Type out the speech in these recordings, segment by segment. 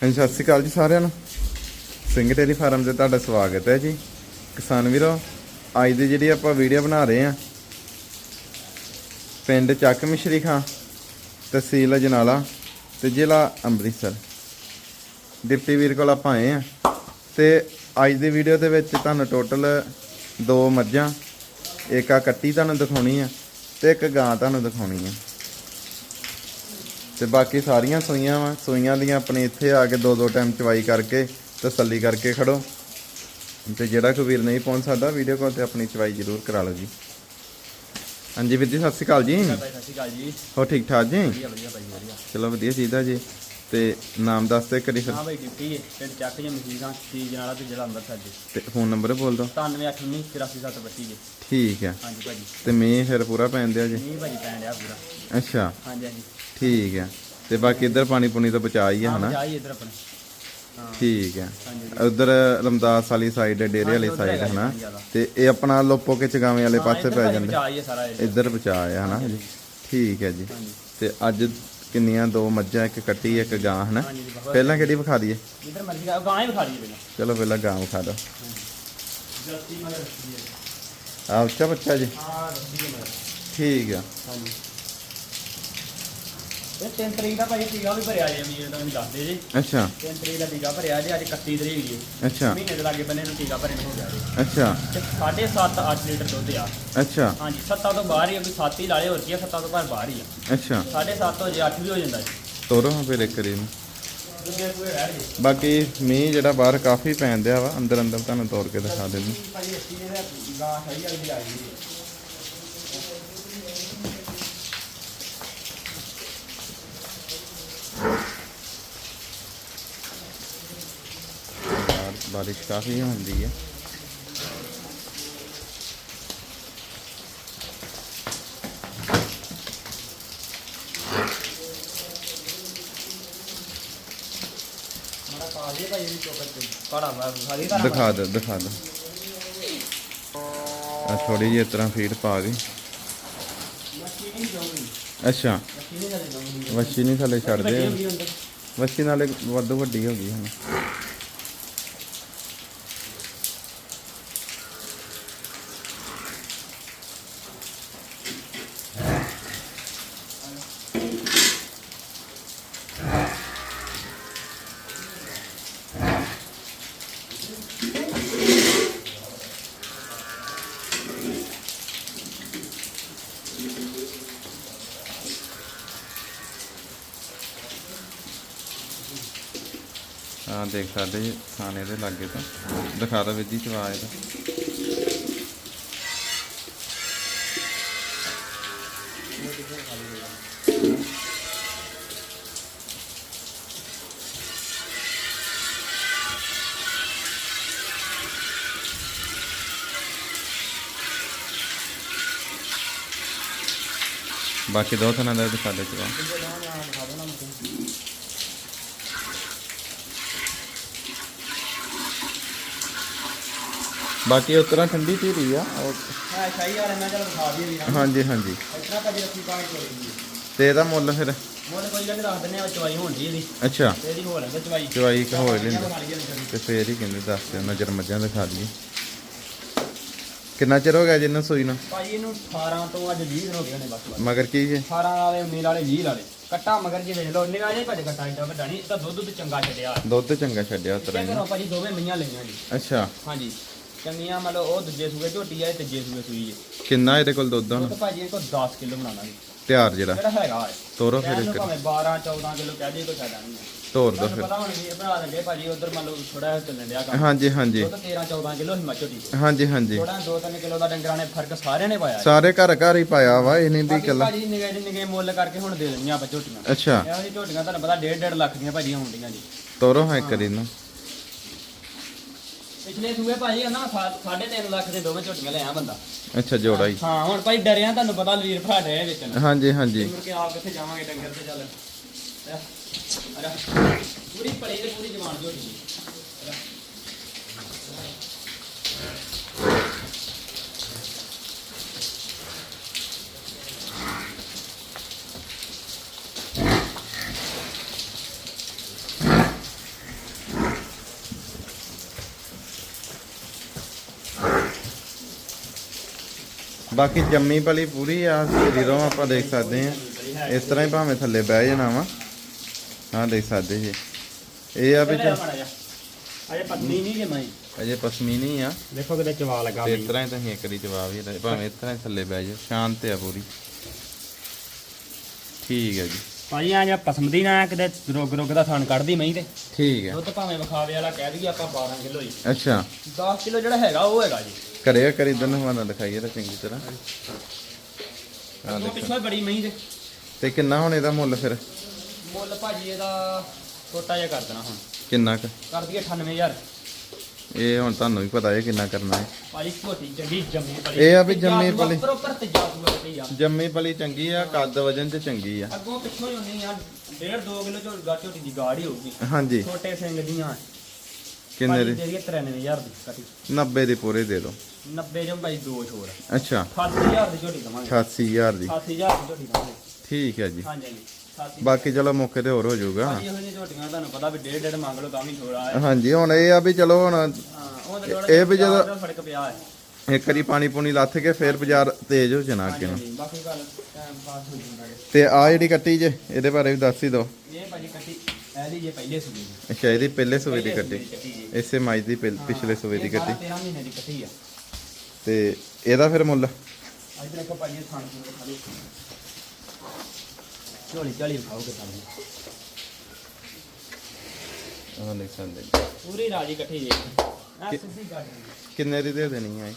ਹਾਂਜੀ, ਸਤਿ ਸ਼੍ਰੀ ਅਕਾਲ ਜੀ ਸਾਰਿਆਂ ਨੂੰ। ਸਿੰਘ ਟੇਰੀ ਫਾਰਮ ਤੇ ਤੁਹਾਡਾ ਸਵਾਗਤ ਹੈ ਜੀ। ਕਿਸਾਨ ਵੀਰੋ, ਅੱਜ ਦੀ ਜਿਹੜੀ ਆਪਾਂ ਵੀਡੀਓ ਬਣਾ ਰਹੇ ਆ ਪਿੰਡ ਚੱਕ ਮਿਸ਼ਰੀ ਖਾਂ, ਤਹਿਸੀਲ ਅਜਨਾਲਾ ਤੇ ਜ਼ਿਲ੍ਹਾ ਅੰਮ੍ਰਿਤਸਰ। ਡਿਪਟੀ ਵੀਰ ਕੋਲ ਆਪਾਂ ਆਏ ਆ ਤੇ ਅੱਜ ਦੀ ਵੀਡੀਓ ਦੇ ਵਿੱਚ ਤੁਹਾਨੂੰ ਟੋਟਲ ਦੋ ਮੱਝਾਂ, ਇੱਕ ਆ ਕੱਟੀ ਤੁਹਾਨੂੰ ਦਿਖਾਉਣੀ ਆ ਤੇ ਇੱਕ ਗਾਂ ਤੁਹਾਨੂੰ ਦਿਖਾਉਣੀ ਆ। ਤੇ ਬਾਕੀ ਸਾਰੀਆਂ ਸੂਈਆਂ ਵਾ ਸੂਈਆਂ ਦੀਆਂ ਆਪਣੇ ਇੱਥੇ ਆ ਕੇ ਦੋ ਦੋ ਟਾਈਮ ਚਵਾਈ ਕਰਕੇ ਤਸੱਲੀ ਕਰਕੇ ਖੜੋ। ਤੇ ਜਿਹੜਾ ਕੋਈ ਵੀਰ ਨਹੀਂ ਪਹੁੰਚ ਸਕਦਾ ਵੀਡੀਓ ਕਾਲ ਤੇ ਆਪਣੀ ਚਵਾਈ ਜ਼ਰੂਰ ਕਰਾ ਲਓ ਜੀ। ਹਾਂਜੀ ਵੀਰ ਜੀ ਸਤਿ ਸ਼੍ਰੀ ਅਕਾਲ ਜੀ। ਸਤਿ ਸ਼੍ਰੀ ਅਕਾਲ ਜੀ। ਹੋ ਠੀਕ ਠਾਕ ਜੀ? ਵਧੀਆ ਚਲੋ ਵਧੀਆ ਚਾਹੀਦਾ ਜੀ। ਤੇ ਨਾਮ ਦੱਸ ਤੇ ਕਰੀ ਫਿਰ। ਹਾਂ ਭਾਈ ਡਿਊਟੀ ਹੈ ਪਿੰਡ ਚੱਕ ਜੀ ਮਸੀਹਾਂ ਸੀਜਨ ਵਾਲਾ ਤੇ ਜ਼ਿਲ੍ਹਾ ਅੰਮ੍ਰਿਤਸਰ ਜੀ ਤੇ ਫੋਨ ਨੰਬਰ ਬੋਲ ਦਿਓ 9889 83732 ਜੀ ਠੀਕ ਹੈ। ਹਾਂਜੀ ਭਾਜੀ। ਤੇ ਮੀਂਹ ਫਿਰ ਪੂਰਾ ਪੈਣ ਦਿਆ ਜੀ? ਨਹੀਂ ਭਾਜੀ ਪੈਣ ਡਿਆ ਪੂਰਾ। ਅੱਛਾ। ਹਾਂਜੀ ਹਾਂਜੀ। ਠੀਕ ਹੈ। ਤੇ ਬਾਕੀ ਇੱਧਰ ਪਾਣੀ ਪੁਣੀ ਤੋਂ ਬਚਾ ਹੀ ਹੈ ਹਨਾ? ਜਾਈ ਇੱਧਰ ਆਪਣੇ। ਹਾਂ। ਠੀਕ ਹੈ। ਉਧਰ ਰਮਦਾਸ ਵਾਲੀ ਸਾਈਡ ਡੇਰੇ ਵਾਲੀ ਸਾਈਡ ਜੀ ਜ਼ਿਆਦਾ। ਤੇ ਇਹ ਆਪਣਾ ਲੋਪੋ ਕੇ ਚਗਾਵੇਂ ਵਾਲੇ ਪਾਸੇ ਪੈ ਜਾਂਦਾ। ਹੈ ਇੱਧਰ ਬਚਾ ਆ ਹਨਾ? ਠੀਕ ਹੈ ਜੀ। ਤੇ ਅੱਜ ਕਿੰਨੀਆਂ ਦੋ ਮੱਝਾਂ ਇੱਕ ਕੱਟੀ ਇੱਕ ਗਾਂ ਹਨਾ? ਪਹਿਲਾਂ ਕਿਹੜੀ ਵਿਖਾ ਦਈਏ? ਇੱਧਰ ਮਰਜ਼ੀ ਦਾ ਗਾਂ ਹੀ ਵਿਖਾ ਲਈ ਪਹਿਲਾਂ। ਚਲੋ ਪਹਿਲਾਂ ਗਾਂ ਵਿਖਾ ਦਿਓ। ਜਲਦੀ ਮਗਰ ਰੱਖੀ ਹੈ। ਆ ਉੱਚਾ ਬੱਚਾ ਜੀ। ਹਾਂ ਰੱਖੀ ਹੈ ਮਗਰ। ਠੀਕ ਆ। ਹਾਂਜੀ। ਇਹ ਤਿੰਨ ਤਰੀਕ ਦਾ ਭਾਈ ਟੀਕਾ ਵੀ ਭਰਿਆ ਜੇ ਵੀਰ ਤੁਹਾਨੂੰ ਦੱਸਦੇ ਜੀ। ਅੱਛਾ। ਤਿੰਨ ਤਰੀਕ ਦਾ ਟੀਕਾ ਭਰਿਆ ਜੇ ਅੱਜ 31 ਤਰੀਕ ਜੀ। ਅੱਛਾ। ਮਹੀਨੇ ਦੇ ਲਾਗੇ ਬੰਨੇ ਨੂੰ ਟੀਕਾ ਭਰੇ ਨੂੰ ਹੋ ਗਿਆ ਜੀ। ਅੱਛਾ। ਤੇ 7.5 8 ਲੀਟਰ ਦੁੱਧ ਆ। ਅੱਛਾ। ਹਾਂਜੀ 7 ਤੋਂ ਬਾਹਰ ਹੀ ਆ, ਕੋਈ 7 ਹੀ ਲਾਲੇ ਹੋਰ ਕੀ ਆ 7 ਤੋਂ ਬਾਹਰ ਬਾਹਰ ਹੀ ਆ। ਅੱਛਾ। 7.5 ਹੋ ਜੇ 8 ਵੀ ਹੋ ਜਾਂਦਾ ਜੀ। ਤੋਰੋ ਹਾਂ ਫਿਰ ਇੱਕ ਬਾਕੀ ਮੀਂਹ ਜਿਹੜਾ ਬਾਹਰ ਕਾਫੀ ਪੈਣ ਦਿਆ ਵਾ ਅੰਦਰ ਅੰਦਰ ਤੁਹਾਨੂੰ ਤੋੜ ਕੇ ਦਿਖਾ ਦਿੰਦੇ ਭਾਈ ਅੱਸੀ ਨੇ ਗਾਂ ਸਹੀ ਵਾਲੀ ਦੀ ਆਈ ਜੀ ਬਾਹਰ ਬਾਰਿਸ਼ ਕਾਫੀ ਹੁੰਦੀ ਹੈ। ਪਾ ਦੇ ਦਿਖਾ ਦਿਖਾ ਦਿਓ। ਆ ਥੋੜੀ ਜਿਹੀ ਇਸ ਤਰ੍ਹਾਂ ਫੀਡ ਪਾ ਦੀ ਅੱਛਾ। ਵੱਛੀ ਨਹੀਂ ਥੱਲੇ ਹੁੰਦੀ ਅੰਦਰ ਵੱਛੀ ਨਾਲੇ ਵੱਧ ਵੱਡੀ ਹੋ ਗਈ ਹੁਣ। ਦੇਖ ਸਕਦੇ ਜੀ ਖਾਣੇ ਦੇ ਲਾਗੇ ਤੋਂ। ਦਿਖਾ ਦੋ ਵਿਧੀ ਚਵਾ ਇਹਦਾ। ਬਾਕੀ ਦੋ ਥਾਂ ਦਾ ਦਿਖਾ ਦੇ ਚਵਾ ਬਾਕੀ ਉਸ ਤਰ੍ਹਾਂ ਠੰਡੀ ਧੀਰੀ ਆ। ਉਹ- ਹਾਂ ਸਹੀ ਵਾਲੇ ਮੈਂ ਚਲ ਵਿਖਾ ਦਈਏ ਵੀਰਾਂ ਹਾਂਜੀ ਹਾਂਜੀ। ਇਤਨਾ ਰੱਖੀ ਪਾਣੀ ਤੇ ਇਹਦਾ ਮੁੱਲ ਫਿਰ? ਮੁੱਲ ਕੋਈ ਗੱਲ ਦੱਸ ਦਿੰਨੇ ਆ ਚਵਾਈ ਹੁੰਦੀ ਇਹਦੀ। ਅੱਛਾ। ਇਹਦੀ ਹੋ ਲੈਂਦਾ ਚਵਾਈ। ਚਵਾਈ ਇੱਕ ਹੋਰ ਲੈਂਦੇ। ਤੇ ਫੇਰ ਹੀ ਕਹਿੰਦੇ ਦੱਸ ਦਿਓ ਨਜ਼ਰ ਮੱਝਾਂ ਦਿਖਾ ਦਈਏ। ਕਿੰਨਾ ਚਿਰ ਹੋ ਗਿਆ ਜਿੰਨਾ ਸੂਈ ਨੂੰ? ਭਾਜੀ ਇਹਨੂੰ 18 ਤੋਂ ਅੱਜ 20 ਦਿਨ ਹੋ ਗਏ ਨੇ ਬਸ। ਮਗਰ ਕੀ ਜੇ? 18 ਵਾਲੇ 19 ਵਾਲੇ 20 ਵਾਲੇ। ਕੱਟਾ ਮਗਰ ਜੀ ਵੇਖ ਲਓ ਨਿਗਾਹ ਜੇ ਭਾਜੀ ਕੱਟਾ ਇੰਨਾ ਵੱਡਾ ਨਹੀਂ ਇਹ ਤਾਂ ਦੁੱਧ ਤੇ ਚੰਗਾ ਛੱਡਿਆ। ਦੁੱਧ ਚੰਗਾ ਛੱਡਿਆ ਉਸ ਤਰ੍ਹਾਂ ਕਿਆ ਹੀ। ਕਰੋ ਭਾਜੀ ਦੋਵੇਂ ਮਈਆਂ ਲਈਆਂ ਜੀ। ਅੱਛਾ। ਹਾਂਜੀ। ਚੰਗੀਆਂ ਮਤਲਬ ਉਹ ਦੂਜੇ ਸੂਏ ਝੋਟੀ ਆ ਤੇ ਤੀਜੇ ਸੂਏ ਸੂਈ ਜੀ ਕਿੰਨਾ ਇਹਦੇ ਕੋਲ ਦੁੱਧ ਹੁਣ? ਤਾਂ ਭਾਜੀ ਇਹ ਕੋ 10 ਕਿਲੋ ਜੀ। ਤਿਆਰ ਜਿਹੜਾ? ਜਿਹੜਾ ਹੈਗਾ ਹੈ। ਤੋਰੋ ਫਿਰ ਇੱਕ। ਭਾਵੇਂ 12 14 ਕਿਲੋ ਕਹਿ ਦੇ ਕੋਈ ਫਾਇਦਾ ਨਹੀਂ ਹੈ। ਤੋਰ ਦੋ ਤੁਹਾਨੂੰ ਫਿਰ। ਪਤਾ ਹੁਣ ਵੀਰ ਬਣਾ ਦਿੰਦੇ ਭਾਜੀ ਉਧਰ ਮੰਨ ਲਓ ਥੋੜਾ ਜਿਹਾ ਚੱਲਣ ਡਿਆ ਕੰਮ। ਹਾਂਜੀ ਹਾਂਜੀ। ਉਹ ਤਾਂ 13 14 ਕਿਲੋ ਹਿਮਾਚਲ ਦੀ। ਹਾਂਜੀ ਹਾਂਜੀ। ਥੋੜਾ 2-3 ਕਿਲੋ ਦਾ ਡੰਗਰਾਂ ਨੇ ਫ਼ਰਕ ਸਾਰਿਆਂ ਨੇ ਪਾਇਆ ਸਾਰੇ ਘਰ ਘਰ ਹੀ ਪਾਇਆ ਵਾ ਇਹ ਨਹੀਂ ਵੀ ਬਾਕੀ ਕੱਲਾ ਭਾਜੀ ਨਿਗੇ ਨਿਗੇ ਮੁੱਲ ਕਰਕੇ ਹੁਣ ਦੇ ਦਿੰਦੀਆਂ ਆਪਾਂ ਝੋਟੀਆਂ। ਅੱਛਾ। ਇਹੋ ਜਿਹੀ ਝੋਟੀਆਂ ਤੁਹਾਨੂੰ ਪਤਾ 1.5 ਲੱਖ ਦੀਆਂ ਭਾਜੀਆਂ ਹੁੰਦੀਆਂ ਜੀ। ਤੋਰੋ ਹਾਂ ਇੱਕ ਵਾਰੀ ਨੂੰ। ਪਿਛਲੇ ਸੂਏ ਭਾਜੀ ਉਹਨਾਂ 3.5 ਲੱਖ ਦੇ ਦੋਵੇਂ ਝੋਟੀਆਂ ਲਿਆ ਬੰਦਾ। ਅੱਛਾ ਜੋੜਾ ਹੀ ਹਾਂ ਹੁਣ ਭਾਈ ਡਰਿਆ ਤੁਹਾਨੂੰ ਪਤਾ ਵੀਰ ਭਰਾ ਡਰੇ ਵੇਚਣ ਹਾਂਜੀ ਹਾਂਜੀ। ਮੁੜ ਕੇ ਆਪ ਕਿੱਥੇ ਜਾਵਾਂਗੇ ਡੰਗਰ ਤੇ ਚੱਲ। ਅਰੇ ਪੂਰੀ ਪੜੀ ਤੇ ਪੂਰੀ ਜਵਾਨ ਝੋਟੀ। ਬਾਕੀ ਜੰਮੀ ਪਲੀ ਪੂਰੀ ਆ ਸਰੀਰੋਂ ਆਪਾਂ ਦੇਖ ਸਕਦੇ ਆ ਇਸ ਤਰ੍ਹਾਂ ਹੀ ਭਾਵੇਂ ਥੱਲੇ ਬਹਿ ਜਾਣਾ ਵਾ। ਹਾਂ ਦੇਖ ਸਕਦੇ ਜੀ। ਇਹ ਆ ਵੀ। ਅਜੇ ਪਤਨੀ ਨਹੀਂ ਜੇ ਮੈਂ ਅਜੇ ਪਸ਼ਮੀਨੀ ਆ। ਦੇਖੋ ਕਿਤੇ ਚਵਾ ਲਗਾ ਤੇ ਇਸ ਤਰ੍ਹਾਂ ਹੀ ਤੁਸੀਂ ਇੱਕ ਵਾਰੀ ਜਵਾਬ ਹੀ ਦੇ ਭਾਵੇਂ ਇਸ ਤਰ੍ਹਾਂ ਹੀ ਥੱਲੇ ਬਹਿ ਜਾਓ। ਸ਼ਾਂਤ ਆ ਪੂਰੀ। ਠੀਕ ਹੈ ਜੀ। ਭਾਜੀ ਆ ਜਾਂ ਪਸਮਦੀ ਨਾ ਕਿਤੇ ਰੋਗ ਰੋਗ ਦਾ ਥਣ ਕੱਢਦੀ ਮਹੀਂ ਤੇ। ਠੀਕ ਹੈ ਦੁੱਧ ਭਾਵੇਂ ਵਿਖਾਵੇ ਵਾਲਾ ਕਹਿ ਦਈਏ ਆਪਾਂ 12 ਕਿਲੋ ਹੀ। ਅੱਛਾ। 10 ਕਿਲੋ ਜਿਹੜਾ ਹੈਗਾ ਉਹ ਹੈਗਾ ਜੀ। ਕਰਿਆ ਕਰੀ ਇਧਰ ਨੂੰ ਨਾ ਦਿਖਾਈਏ ਤਾਂ ਚੰਗੀ ਤਰ੍ਹਾਂ। ਆ ਉਹ ਦੇਖੋ। ਬੜੀ ਮਹੀਂ ਦੇ। ਤੇ ਕਿੰਨਾ ਹੁਣ ਇਹਦਾ ਮੁੱਲ ਫਿਰ? ਮੁੱਲ ਭਾਜੀ ਇਹਦਾ ਛੋਟਾ ਜਿਹਾ ਕਰ ਦੇਣਾ ਹੁਣ। ਕਿੰਨਾ ਕੁ? ਕਰ ਦਈਏ 98000 ਇਹ ਹੁਣ ਤੁਹਾਨੂੰ ਵੀ ਪਤਾ ਹੈ ਕਿੰਨਾ ਕਰਨਾ ਹੈ। ਭਾਜੀ ਛੋਟੀ ਚੰਗੀ ਜੰਮੀ ਪਲੀ ਇਹ ਆ ਵੀ ਜੰਮੀ ਪਲੀ। ਪ੍ਰੋਪਰ ਤੇ ਜਾਦੂ ਵਾਲੀ ਆ। ਜੰਮੀ ਪਲੀ ਚੰਗੀ ਆ ਕੱਦ ਵਜਨ ਚ ਚੰਗੀ ਆ। ਅੱਗੋਂ ਪਿੱਛੋਂ ਹੀ ਹੁੰਦੀ ਆ 1.5 2 ਕਿਲੋ ਝੋਟੀ ਗਾ ਝੋਟੀ ਦੀ ਗਾੜੀ ਹੋਊਗੀ। ਹਾਂਜੀ। ਛੋਟੇ ਸਿੰਘ ਦੀਆਂ। ਕਿੰਨੇ ਦੀ? ਦੇ ਦਈਏ 93000 ਦੀ ਕੱਟੀ। 90 ਦੇ ਪੂਰੇ ਦੇ ਦਿਓ। 90 ਜਮ ਭਾਈ ਦੋ ਛੋੜ ਅੱਛਾ। 88000 ਦੀ ਝੋਟੀ ਦਵਾਂਗੇ। 88000 ਦੀ। 88000 ਦੀ ਝੋਟੀ ਦਵਾਂਗੇ। ਠੀਕ ਹੈ ਜੀ। ਹਾਂਜੀ ਹਾਂਜੀ। 88 ਬਾਕੀ ਚਲੋ ਮੌਕੇ ਤੇ ਹੋਰ ਹੋ ਜਾਊਗਾ। ਭਾਜੀ ਇਹੋ ਜਿਹੀਆਂ ਝੋਟੀਆਂ ਤੁਹਾਨੂੰ ਪਤਾ ਵੀ ਡੇਢ ਡੇਢ ਮੰਗ ਲਓ ਤਾਂ ਵੀ ਥੋੜਾ ਹੈ। ਹਾਂਜੀ ਹੁਣ ਇਹ ਆ ਵੀ ਚਲੋ ਹੁਣ ਹਾਂ ਉਹ ਤਾਂ ਥੋੜਾ ਇਹ ਵੀ ਜਦੋਂ- ਫ਼ਰਕ ਪਿਆ ਹੈ। ਇੱਕ ਵਾਰੀ ਪਾਣੀ ਪੂਣੀ ਲੱਥ ਕੇ ਫੇਰ ਬਾਜ਼ਾਰ ਤੇਜ਼ ਹੋ ਜਾਣਾ ਅੱਗੇ ਨੂੰ। ਬਾਕੀ ਗੱਲ ਟਾਈਮ ਪਾਸ ਹੋ ਹੈ। ਤੇ ਆ ਜਿਹੜੀ ਕੱਟੀ ਜੇ ਇਹਦੇ ਬਾਰੇ ਵੀ ਦੱਸ ਹੀ ਦਿਓ। ਇਹ ਭਾਜੀ ਕੱਟੀ ਐਲੀ ਜੇ ਪਹਿਲੇ ਸੂਬੇ ਦੀ। ਅੱਛਾ ਇਹਦੀ ਪਹਿਲੇ ਸੂਏ ਦੀ ਕੱਟੀ। ਇਸੇ ਮਾਈ ਦੀ ਪਿਛਲੇ ਸੂਏ ਦੀ ਕੱਟੀ 13 ਮਹੀਨੇ ਦੀ ਕੱਟੀ ਆ। ਤੇ ਇਹਦਾ ਫਿਰ ਮੁੱਲ? ਅੱਜ ਦੇਖੋ ਭਾਜੀ ਇਹ ਥਾਣ ਤੋਂ ਖਾਲੀ ਝੋਲੀ ਝਾਲੀ ਖਾਓ ਕਿ ਤੁਹਾਨੂੰ ਆਹ ਦੇਖ ਸਕਦੇ ਪੂਰੀ ਰਾਜੀ ਇਕੱਠੀ ਜੇ ਆ। ਸਿੱਧੀ ਗੱਲ ਹੈ। ਕਿੰਨੇ ਦੀ ਦੇ ਦੇਣੀ ਹੈ ਇਹ?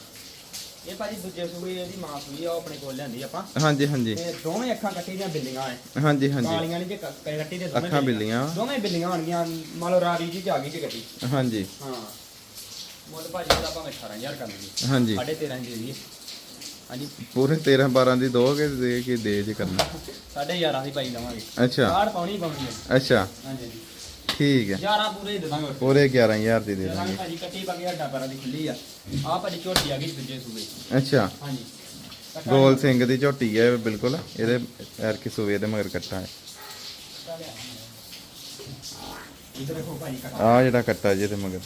ਭਾਜੀ ਦੂਜੇ ਸੂਬੇ ਇਹਦੀ ਮਾਂ ਸੂਈ ਆ ਉਹ ਆਪਣੇ ਕੋਲ ਲਿਆਂਦੀ ਆਪਾਂ। ਹਾਂਜੀ ਹਾਂਜੀ। ਤੇ ਦੋਵੇਂ ਅੱਖਾਂ ਕੱਟੀ ਦੀਆਂ ਬਿੱਲੀਆਂ ਐ। ਹਾਂਜੀ ਹਾਂਜੀ। ਕਾਲੀਆਂ ਨਹੀਂ ਜੇ ਕੱਟੀ ਦੇ ਦੋਵੇਂ ਅੱਖਾਂ ਬਿੱਲੀਆਂ। ਦੋਵੇਂ ਬਿੱਲੀਆਂ ਹੋਣਗੀਆਂ ਮੰਨ ਲਓ ਰਾਰੀ ਜੀ ਚ ਆ ਗਈ ਜੀ ਕੱਟੀ ਹਾਂਜੀ। ਹਾਂ। ਮੁੱਲ ਭਾਜੀ ਦਾ ਭਾਵੇਂ 18000 ਕਰ ਲਈਏ ਹਾਂਜੀ। ਸਾਢੇ 13 ਦੀ ਦਈਏ। ਹਾਂਜੀ। ਪੂਰੇ 13 12 ਦੀ ਦੋਗੇ ਦੇ ਕੇ ਦੇ ਜੇ ਕਰਨਾ। ਸਾਢੇ 11 ਦੀ ਭਾਈ ਲਵਾਂਗੇ। ਅੱਛਾ। ਕਾਰਡ ਪਾਉਣੀ ਪਾਉਣੀ ਹੈ। ਅੱਛਾ। ਹਾਂਜੀ ਹਾਂਜੀ। ਠੀਕ ਹੈ। 11 ਪੂਰੇ ਹੀ ਦੇ ਦਾਂਗੇ ਪੂਰੇ 11000 ਦੀ ਦੇ ਦੇ ਦਾਂਗੇ ਦਾਂਗੇ। ਭਾਜੀ ਕੱਟੀ ਬਾਕੀ ਹੱਡਾ ਪੈਰਾਂ ਦੀ ਖੁੱਲੀ ਆ। ਆ ਭਾਜੀ ਝੋਟੀ ਆ ਗਈ ਦੂਜੇ ਸੂਬੇ ਅੱਛਾ। ਹਾਂਜੀ। ਕੱਟਾ ਗੋਲ ਸਿੰਘ ਦੀ ਝੋਟੀ ਹੈ ਬਿਲਕੁਲ। ਇਹਦੇ ਐਰ ਕੀ ਸੂਏ ਦੇ ਮਗਰ ਕੱਟਾ ਹੈ। ਇਧਰ ਦੇਖੋ ਭਾਜੀ ਕੱਟਾ। ਆ ਜਿਹੜਾ ਕੱਟਾ ਜਿਹਦੇ ਮਗਰ।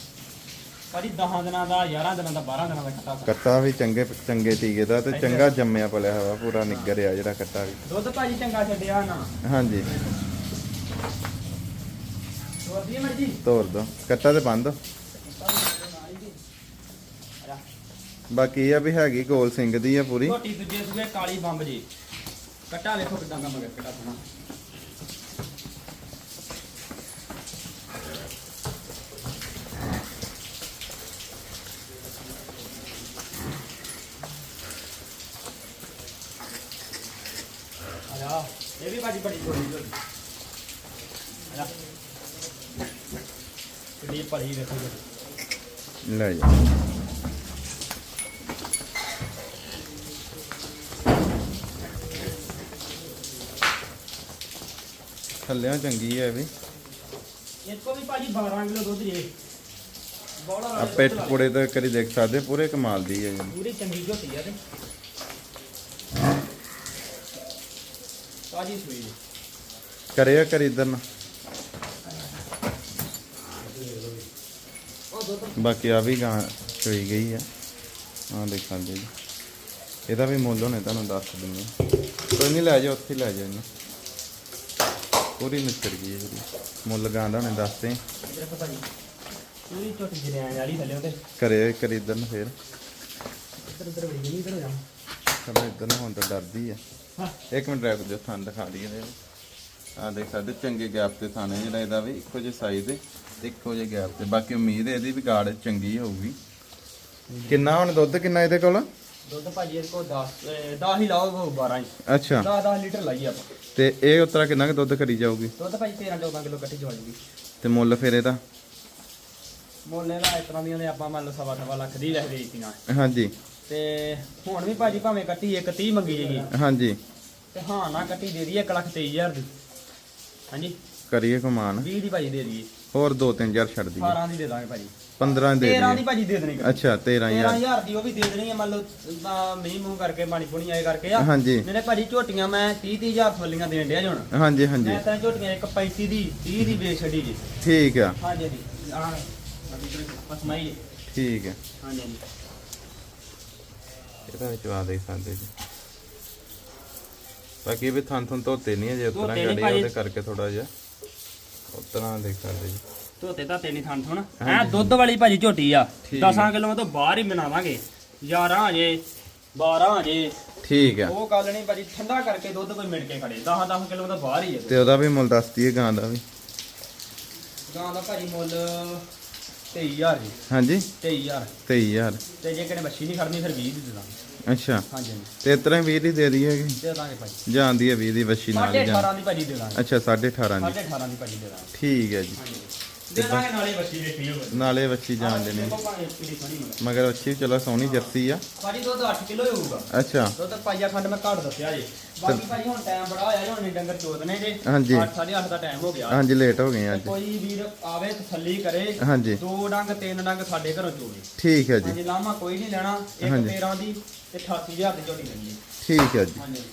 ਭਾਜੀ 10 ਦਿਨਾਂ ਦਾ 11 ਦਿਨਾਂ ਦਾ 12 ਦਿਨਾਂ ਦਾ ਕੱਟਾ ਕੱਟਾ ਵੀ ਚੰਗੇ ਚੰਗੇ ਟੀਕੇ ਦਾ ਤੇ ਚੰਗਾ ਜੰਮਿਆ ਪਲਿਆ ਹੋਇਆ ਪੂਰਾ ਨਿੱਗਰ ਆ ਜਿਹੜਾ ਕੱਟਾ ਵੀ। ਦੁੱਧ ਭਾਜੀ ਚੰਗਾ ਛੱਡਿਆ ਨਾ। ਹਾਂਜੀ। ਤੋਰ ਦੋ। ਕੱਟਾ ਤੇ ਬੰਦ ਬਾਕੀ ਇਹ ਆ ਵੀ ਹੈਗੀ ਗੋਲ ਸਿੰਘ ਦੀ ਆ ਪੂਰੀ। ਛੋਟੀ ਦੂਜੇ ਸੂਏ ਕਾਲੀ ਬੰਬ ਜੀ। ਕੱਟਾ ਵੇਖੋ ਕਿਦਾਂ ਦਾ ਮਗਰ ਕੱਟਾ ਸੋਣਾ ਆਇਆ ਇਹ ਵੀ ਬਾਜੀ ਬੜੀ ਛੋਟੀ ਛੋਟੀ ਪੜੀ ਵੇਖੋ ਜੀ। ਲੈ ਜਾ। ਥੱਲਿਆਂ ਚੰਗੀ ਹੈ ਵੀ। ਇਹ ਕੋ ਵੀ ਭਾਜੀ 12 ਕਿਲੋ ਦੁੱਧ ਜੇ। ਬੋਲਾ ਆ ਪਿੱਠ ਪੁੜੇ ਤਾਂ ਕਰੀ ਦੇਖ ਸਕਦੇ ਪੂਰੇ ਕਮਾਲ ਦੀ ਹੈ ਜੀ। ਪੂਰੀ ਚੰਗੀ ਝੋਟੀ ਆ ਤੇ। ਤਾਜੀ ਸੂਈ ਜੀ। ਕਰਿਆ ਕਰ ਇਧਰ ਨਾ ਉਹ ਦੁੱਧ ਬਾਕੀ ਆ ਵੀ ਗਾਂ ਚੋਈ ਗਈ ਆ। ਆ ਦੇਖ ਜੀ। ਇਹਦਾ ਵੀ ਮੁੱਲ ਹੋਣੇ ਤੁਹਾਨੂੰ ਦੱਸ ਦਿੰਦੇ। ਕੋਈ ਨਹੀਂ ਲੈ ਜਾਓ ਉੱਥੇ ਲੈ ਜਾਓ ਇਹਨੂੰ। ਪੂਰੀ ਨਿਚੜ ਗਈ ਜਿਹੜੀ ਮੁੱਲ ਗਾਂ ਦਾ ਉਹਨੇ ਦੱਸਦੇ ਪੂਰੀ ਝੋਟੀ ਜਰਿਆਂ ਵਾਲੀ ਥੱਲੇ ਉਹਦੇ। ਕਰਿਆ ਕਰ ਇਧਰ ਨੂੰ ਫੇਰ। ਇੱਧਰ ਇੱਧਰ ਵੇਖ ਨਹੀਂ ਇੱਧਰ ਜਾ। ਚਲੋ ਇਧਰ ਨੂੰ ਹੁਣ ਤਾਂ ਡਰਦੀ ਆ। ਇੱਕ ਮਿੰਟ ਰੁਕ ਜਾਓ ਥਾਂ ਦਿਖਾ ਦਈਏ ਇਹਦੇ। ਆ ਦੇਖ ਸਕਦੇ ਚੰਗੇ ਗੈਪ ਤੇ ਥਾਂ ਹੈ ਜਿਹੜਾ ਇਹਦਾ ਵੀ ਇੱਕੋ ਜਿਹੇ ਸਾਈਜ਼ ਦੇ ਇੱਕੋ ਜਿਹੇ ਗੈਪ ਤੇ। ਬਾਕੀ ਉਮੀਦ ਹੈ ਇਹਦੀ ਵੀ ਗਾੜ ਚੰਗੀ ਹੋਊਗੀ। ਕਿੰਨਾ ਹੁਣ ਦੁੱਧ ਕਿੰਨਾ ਇਹਦੇ ਕੋਲ? ਦੁੱਧ ਭਾਜੀ ਇਹਦੇ ਕੋਲ 10 10 ਹੀ ਲਾਓ 12 ਹੀ। ਅੱਛਾ। 10 10 ਲੀਟਰ ਲਾਈ ਆਪਾਂ। ਤੇ ਇਹ ਉਤਰਾ ਕਿੰਨਾ ਕੁ ਦੁੱਧ ਕਰੀ ਜਾਊਗੀ? ਦੁੱਧ ਭਾਜੀ 13 14 ਕਿਲੋ ਕੱਟੀ ਜਵਾ ਜੂਗੀ ਤੇ ਮੁੱਲ ਫਿਰ ਇਹਦਾ? ਮੁੱਲ ਇਹਦਾ ਇਸ ਤਰ੍ਹਾਂ ਦੀਆਂ ਨੇ ਆਪਾਂ ਮੰਨ ਲਓ ਸਵਾ ਸਵਾ ਲੱਖ ਦੀ ਲੈ ਵੇਚਤੀਆਂ ਹਾਂਜੀ। ਤੇ ਹੁਣ ਵੀ ਭਾਜੀ ਭਾਵੇਂ ਕੱਟੀ ਇੱਕ 30 ਮੰਗੀ ਜੇਗੀ ਹਾਂਜੀ। ਤੇ ਹਾਂ ਨਾ ਕੱਟੀ ਦੇ ਦਈਏ 1 ਲੱਖ 23000 ਦੀ। ਹਾਂਜੀ। ਕਰੀਏ ਕਮਾਨ। 20 ਦੀ ਭਾਜੀ ਦੇ ਦਈਏ। ਹੋਰ 2-3000 ਛੱਡ ਦਈਏ। 18 ਦੀ ਦੇ ਦਾਂਗੇ ਭਾਜੀ। 15 ਦੇ 13 ਦੀ ਦਈਏ। ਭਾਜੀ ਦੇ ਦੇਣੀ। ਅੱਛਾ 13000 13000 ਦੀ ਉਹ ਵੀ ਦੇ ਦੇਣੀ ਹੈ ਮੰਨ ਲਓ ਮੀਂਹ ਮੂੰਹ ਕਰਕੇ ਪਾਣੀ ਪੁਣੀ ਆਏ ਕਰਕੇ ਆ। ਹਾਂਜੀ। ਮੇਰੇ ਭਾਜੀ ਝੋਟੀਆਂ ਮੈਂ 30 30000 ਫੁੱਲੀਆਂ ਦੇਣ ਡਿਆ ਹੁਣ। ਹਾਂਜੀ ਹਾਂਜੀ। ਮੈਂ ਤਾਂ ਝੋਟੀਆਂ ਇੱਕ 35 ਦੀ 30 ਦੀ ਵੇਚ ਛੱਡੀ ਜੀ। ਠੀਕ ਆ। ਹਾਂਜੀ ਜੀ ਆਹ ਪਸਮਾਈ ਠੀਕ ਹੈ ਹਾਂਜੀ ਇਹਦਾ ਵਿੱਚ ਵਾ ਦੇ ਸਕਦੇ ਜੀ। ਬਾਕੀ ਇਹ ਵੀ ਥਣ ਥਣ ਧੋਤੇ ਨਹੀਂ ਅਜੇ ਉਤਰਾ ਧੋਤੇ ਨੀ ਗੜੇ ਭਾਜੀ। ਉਹਦੇ ਕਰਕੇ ਥੋੜਾ ਜਿਹਾ। ਉਤਰਾ ਦੇਖ ਸਕਦੇ ਜੀ। ਧੋਤੇ ਧਾਤੇ ਨਹੀਂ ਥਣ ਥੁਣ। ਐ ਦੁੱਧ ਵਾਲੀ ਭਾਜੀ ਝੋਟੀ ਆ। ਠੀਕ 10 ਕਿਲੋ ਤੋਂ ਬਾਹਰ ਹੀ ਬਣਾਵਾਂਗੇ 11 ਜੇ 12 ਜੇ। ਠੀਕ ਆ। ਉਹ ਗੱਲ ਨਹੀਂ ਭਾਜੀ ਠੰਡਾ ਕਰਕੇ ਦੁੱਧ ਕੋਈ ਮਿਲ ਕੇ ਖੜੇ। 10 10 ਕਿਲੋ ਤੋਂ ਬਾਹਰ ਹੀ ਤੇ ਉਹਦਾ ਵੀ ਮੁੱਲ ਦੱਸਦੀ ਹੈ ਗਾਂ ਦਾ ਵੀ। ਗਾਂ ਦਾ ਭਾਜੀ ਮੁੱਲ 23000 ਜੀ। ਹਾਂਜੀ। 23000 23000 ਤੇ ਜੇ ਕਿਨੇ ਬੱਚੀ ਨਹੀਂ ਖੜਨੀ ਫਿਰ 20 ਦੀ ਦੇ ਦਾਂਗੇ। ਅੱਛਾ। ਹਾਂਜੀ ਹਾਂਜੀ। ਤੇ ਇਸ ਤਰ੍ਹਾਂ 20 ਦੀ ਦੇ ਦਈਏ ਕਿ? ਦੇ ਦਾਂਗੇ ਭਾਜੀ ਜਾਂਦੀ ਹੈ 20 ਦੀ ਵੱਛੀ ਨਾਲ ਹੀ ਜਾਂ 18.5 ਦੀ ਭਾਜੀ ਦੇ ਦਾਂਗੇ। ਅੱਛਾ 18.5 ਦੀ। 18.5 ਦੀ ਭਾਜੀ ਦੇ ਦਾਂਗੇ। ਠੀਕ ਹੈ ਜੀ। ਹਾਂਜੀ ਦੇ ਦਾਂਗੇ ਨਾਲੇ ਬੱਚੀ ਦੇਖੀ ਹੋਵੇ ਨਾਲੇ ਸੋਹਣੀ ਮਗਰ ਵੀ ਚਲੋ ਸੋਹਣੀ ਜਰਸੀ ਆ। ਭਾਜੀ ਦੁੱਧ 8 ਕਿਲੋ ਹੋਊਗਾ। ਅੱਛਾ। ਦੁੱਧ ਪਾਈਆ ਖੰਡ ਮੈਂ ਘੱਟ ਦੱਸਿਆ ਜੀ। ਬਾਕੀ ਭਾਜੀ ਹੁਣ ਟਾਈਮ ਬੜਾ ਹੋਇਆ ਜੀ ਹੁਣ ਨੀ ਡੰਗਰ ਚੋਦਨੇ ਜੇ। ਹਾਂਜੀ। 8:30 ਦਾ ਟਾਈਮ ਹੋ ਗਿਆ। ਹਾਂਜੀ ਲੇਟ ਹੋ ਗਏ ਅੱਜ। ਕੋਈ ਵੀਰ ਆਵੇ ਤਸੱਲੀ ਕਰੇ। ਹਾਂਜੀ। ਦੋ ਡੰਗ ਤਿੰਨ ਡੰਗ ਸਾਡੇ ਘਰੋਂ ਚੋਵੇ। ਠੀਕ ਹੈ ਜੀ। ਹਾਂਜੀ ਲਾਮਾ ਕੋਈ ਨਹੀਂ ਲੈਣਾ। ਇੱਕ ਹਾਂਜੀ। 13 ਦੀ ਤੇ 88000 ਦੀ ਝੋਟੀ ਲੈਣੀ ਠੀਕ ਹੈ ਜੀ। ਹਾਂਜੀ।